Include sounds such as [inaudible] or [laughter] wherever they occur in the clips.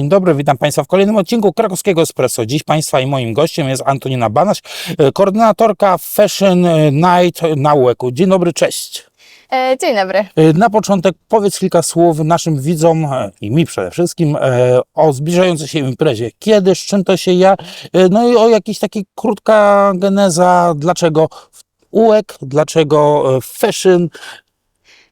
Dzień dobry, witam Państwa w kolejnym odcinku Krakowskiego Espresso. Dziś Państwa i moim gościem jest Antonina Banaś, e, koordynatorka Fashion Night na UEK-u. Dzień dobry, cześć. E, Dzień dobry. E, Na początek powiedz kilka słów naszym widzom i mi przede wszystkim o zbliżającej się imprezie. Kiedy, z czym to się ja, no i o jakiś taki krótka geneza, dlaczego UEK, dlaczego fashion,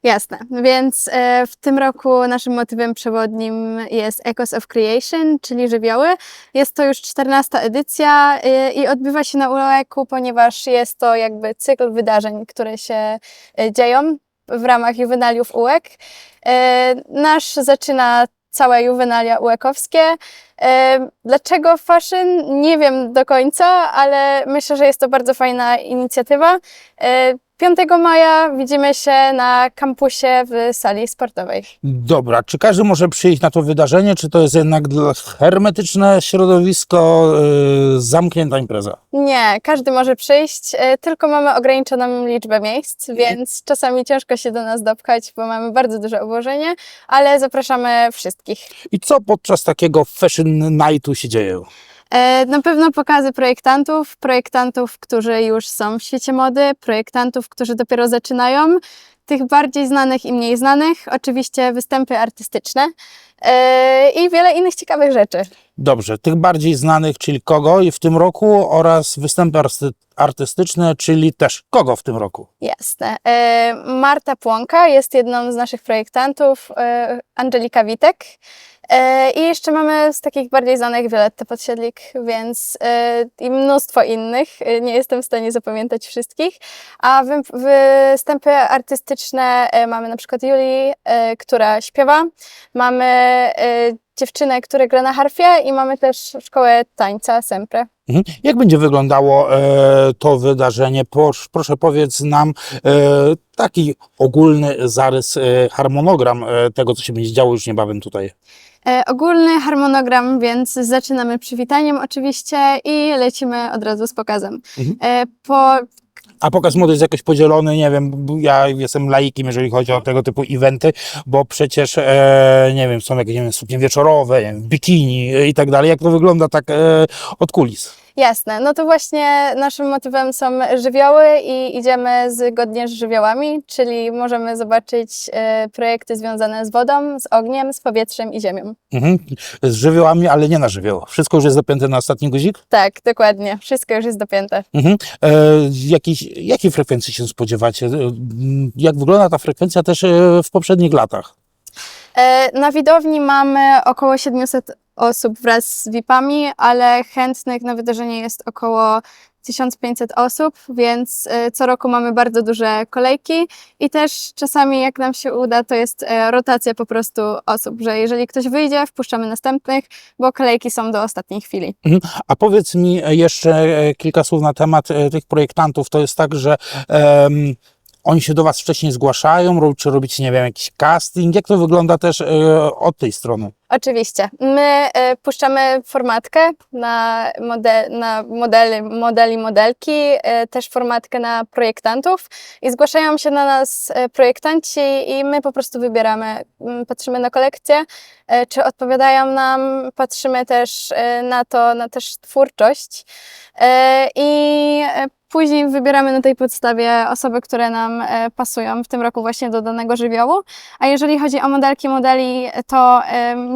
Jasne. Więc e, w tym roku naszym motywem przewodnim jest Echoes of Creation, czyli żywioły. Jest to już 14 edycja e, i odbywa się na UEK-u, ponieważ jest to jakby cykl wydarzeń, które się e, dzieją w ramach juwenaliów UEK. Nasz zaczyna całe juwenalia UEK-owskie. E, Dlaczego fashion? Nie wiem do końca, ale myślę, że jest to bardzo fajna inicjatywa. E, 5 maja widzimy się na kampusie w sali sportowej. Dobra, czy każdy może przyjść na to wydarzenie, czy to jest jednak dla- hermetyczne środowisko, yy, zamknięta impreza? Nie, każdy może przyjść, e, tylko mamy ograniczoną liczbę miejsc, więc czasami ciężko się do nas dopchać, bo mamy bardzo duże obłożenie, ale zapraszamy wszystkich. I co podczas takiego fashion nightu się dzieje? Na pewno pokazy projektantów, projektantów, którzy już są w świecie mody, projektantów, którzy dopiero zaczynają, tych bardziej znanych i mniej znanych, oczywiście występy artystyczne e, i wiele innych ciekawych rzeczy. Dobrze, tych bardziej znanych, czyli kogo i w tym roku oraz występy arty- artystyczne, czyli też kogo w tym roku? Jasne. E, Marta Płonka jest jedną z naszych projektantów, e, Angelika Witek. E, I jeszcze mamy z takich bardziej znanych Violettę Podsiedlik, więc e, i mnóstwo innych. E, Nie jestem w stanie zapamiętać wszystkich. A wy, występy artystyczne mamy na przykład Julii, która śpiewa. Mamy dziewczynę, która gra na harfie i mamy też szkołę tańca Sempre. Mhm. Jak będzie wyglądało to wydarzenie? Prosz, proszę powiedz nam taki ogólny zarys, harmonogram tego, co się będzie działo już niebawem tutaj. E, ogólny harmonogram, więc zaczynamy przywitaniem oczywiście i lecimy od razu z pokazem. Mhm. E, po, A pokaz mody jest jakoś podzielony, nie wiem, ja jestem laikiem, jeżeli chodzi o tego typu eventy, bo przecież, e, nie wiem, są jakieś nie wiem, suknie wieczorowe, nie wiem, bikini i tak dalej. Jak to wygląda tak e, od kulis? Jasne, no to właśnie naszym motywem są żywioły i idziemy zgodnie z żywiołami, czyli możemy zobaczyć e, projekty związane z wodą, z ogniem, z powietrzem i ziemią. Mhm. Z żywiołami, ale nie na żywioł. Wszystko już jest dopięte na ostatni guzik? Tak, dokładnie. Wszystko już jest dopięte. Mhm. E, jakiej, jakiej frekwencji się spodziewacie? E, Jak wygląda ta frekwencja też e, w poprzednich latach? E, Na widowni mamy około 700 osób wraz z VIP-ami, ale chętnych na wydarzenie jest około 1500 osób, więc e, co roku mamy bardzo duże kolejki i też czasami jak nam się uda, to jest e, rotacja po prostu osób, że jeżeli ktoś wyjdzie, wpuszczamy następnych, bo kolejki są do ostatniej chwili. A powiedz mi jeszcze e, kilka słów na temat tych projektantów. To jest tak, że em, oni się do Was wcześniej zgłaszają, czy robicie, nie wiem, jakiś casting? Jak to wygląda też e, od tej strony? Oczywiście. My e, puszczamy formatkę na, mode, na modely, modeli, modelki, e, też formatkę na projektantów i zgłaszają się na nas e, projektanci i my po prostu wybieramy, m, patrzymy na kolekcję, czy odpowiadają nam, patrzymy też na to, na też twórczość i Później wybieramy na tej podstawie osoby, które nam pasują w tym roku właśnie do danego żywiołu. A jeżeli chodzi o modelki modeli, to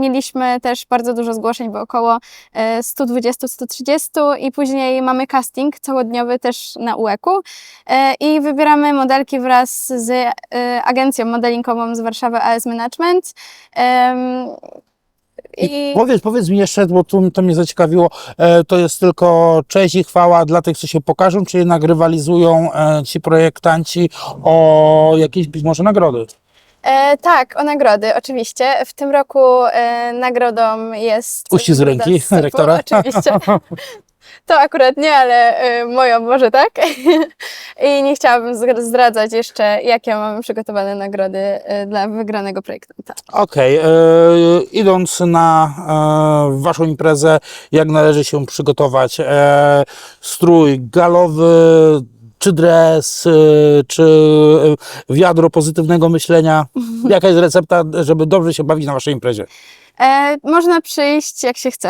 mieliśmy też bardzo dużo zgłoszeń, bo około e, 120-130 i później mamy casting całodniowy też na UEK-u e, i wybieramy modelki wraz z e, agencją modelingową z Warszawy AS Management. Em, I powiedz, powiedz mi jeszcze, bo tu, to mnie zaciekawiło, e, to jest tylko cześć i chwała dla tych, co się pokażą, czy jednak rywalizują e, ci projektanci o jakieś być może nagrody? E, tak, o nagrody, oczywiście. W tym roku e, nagrodą jest. Uścisk ręki rektora? Oczywiście. [laughs] To akurat nie, ale e, moją może tak. [laughs] I nie chciałabym zdra- zdradzać jeszcze, jakie mamy przygotowane nagrody e, dla wygranego projektanta. Okej, e, idąc na e, waszą imprezę, jak należy się przygotować? E, strój galowy, czy dres, e, czy e, wiadro pozytywnego myślenia? Jaka jest recepta, żeby dobrze się bawić na waszej imprezie? E, można przyjść jak się chce.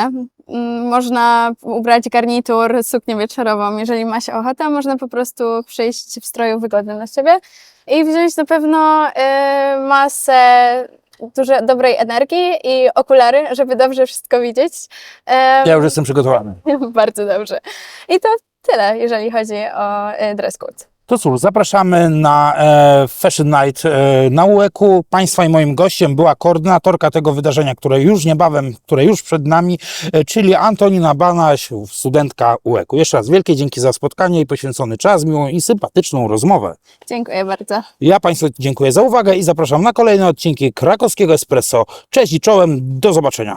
Mm, Można ubrać garnitur, suknię wieczorową, jeżeli ma się ochotę. Można po prostu przyjść w stroju wygodnym na siebie i wziąć na pewno e, masę dużo dobrej energii i okulary, żeby dobrze wszystko widzieć. E, Ja już jestem przygotowany. [laughs] Bardzo dobrze. I to tyle, jeżeli chodzi o e, dress code. To cóż, zapraszamy na e, Fashion Night e, na UEK-u. Państwa i moim gościem była koordynatorka tego wydarzenia, które już niebawem, które już przed nami, e, czyli Antonina Banaś, studentka UEK-u. Jeszcze raz wielkie dzięki za spotkanie i poświęcony czas, miłą i sympatyczną rozmowę. Dziękuję bardzo. Ja Państwu dziękuję za uwagę i zapraszam na kolejne odcinki Krakowskiego Espresso. Cześć i czołem, do zobaczenia.